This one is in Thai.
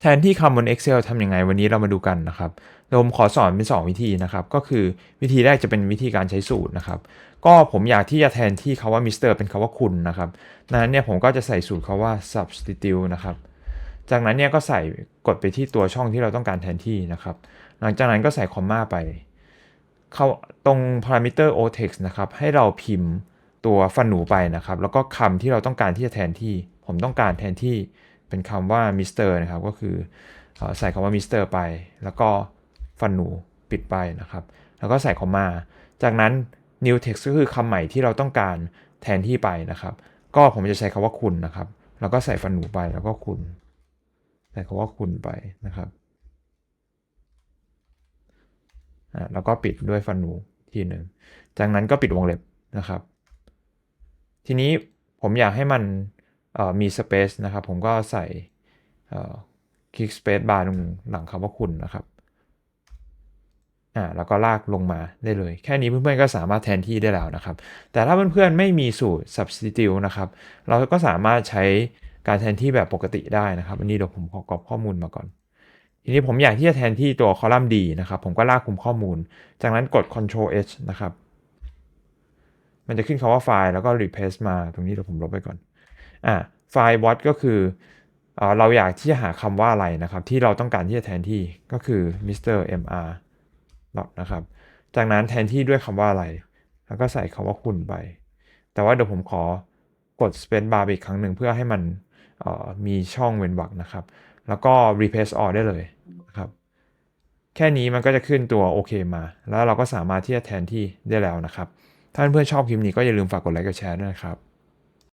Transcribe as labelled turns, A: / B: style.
A: แทนที่คำบน Excel ทำยังไงวันนี้เรามาดูกันนะครับเดี๋ยวผมขอสอนเป็น 2 วิธีนะครับ ก็คือวิธีแรกจะเป็นวิธีการใช้สูตรนะครับ ก็ผมอยากที่จะแทนที่คาว่า Mr. เตอร์เป็นคาว่าคุณนะครับดังนั้นเนี่ยผมก็จะใส่สูตรคาว่า substitute นะครับ จากนั้นเนี่ยก็ใส่กดไปที่ตัวช่องที่เราต้องการแทนที่นะครับ หลังจากนั้นก็ใส่คอมมาไป เข้าตรง parameter o-text นะครับ ให้เราพิมพ์ตัวฟันหนูไปนะครับ แล้วก็คำที่เราต้องการที่จะแทนที่ ผมต้องการแทนที่ เป็นคำว่า Mr. นะครับก็คือใส่คำว่า Mr. ไป แล้วก็ฟันหนูปิดไปนะครับ แล้วก็ใส่คอมมา จากนั้น new text ก็คือคำใหม่ที่เราต้องการแทนที่ไปนะครับ ก็ผมจะใช้คำว่าคุณนะครับ แล้วก็ใส่ฟันหนูไปแล้วก็คุณ ใส่คำว่าคุณไปนะครับอ่าแล้วก็ปิดด้วยฟันหนูทีหนึ่ง จากนั้นก็ปิดวงเล็บนะครับ ทีนี้ผมอยากให้มัน มี space นะครับ ผมก็ใส่เอ่อ click space bar ตรงหลังคำว่าคุณนะครับอ่าแล้วก็ลากลงมาได้เลย แค่นี้เพื่อนๆก็สามารถแทนที่ได้แล้วนะครับ แต่ถ้าเพื่อนๆไม่มีสูตร substitute นะครับ เราก็สามารถใช้การแทนที่แบบปกติได้นะครับ อันนี้เดี๋ยวผมขอกรอบข้อมูลมาก่อน ทีนี้ผมอยากที่จะแทนที่ตัวคอลัมน์ D นะครับ ผมก็ลากคุมข้อมูล จากนั้นกด Ctrl H นะครับ มันจะขึ้นคำว่าไฟล์แล้วก็ replace มา ตรงนี้เดี๋ยวผมลบไปก่อน อ่าไฟล์ what ก็คือเราอยากที่จะหาคำว่าอะไรนะครับ ที่เราต้องการที่จะแทนที่ก็คือ Mr. Mr. นะครับ จากนั้นแทนที่ด้วยคำว่าอะไร แล้วก็ใส่คำว่าคุณไป แต่ว่าเดี๋ยวผมขอกด space bar อีกครั้งหนึ่งเพื่อให้มันมีช่องเว้นวรรคนะครับ แล้วก็ replace all ได้เลยนะครับ แค่นี้มันก็จะขึ้นตัวโอเคมา แล้วเราก็สามารถที่จะแทนที่ได้แล้วนะครับ ถ้าเพื่อนชอบคลิปนี้ก็อย่าลืมฝากกดไลค์กดแชร์ด้วยนะครับ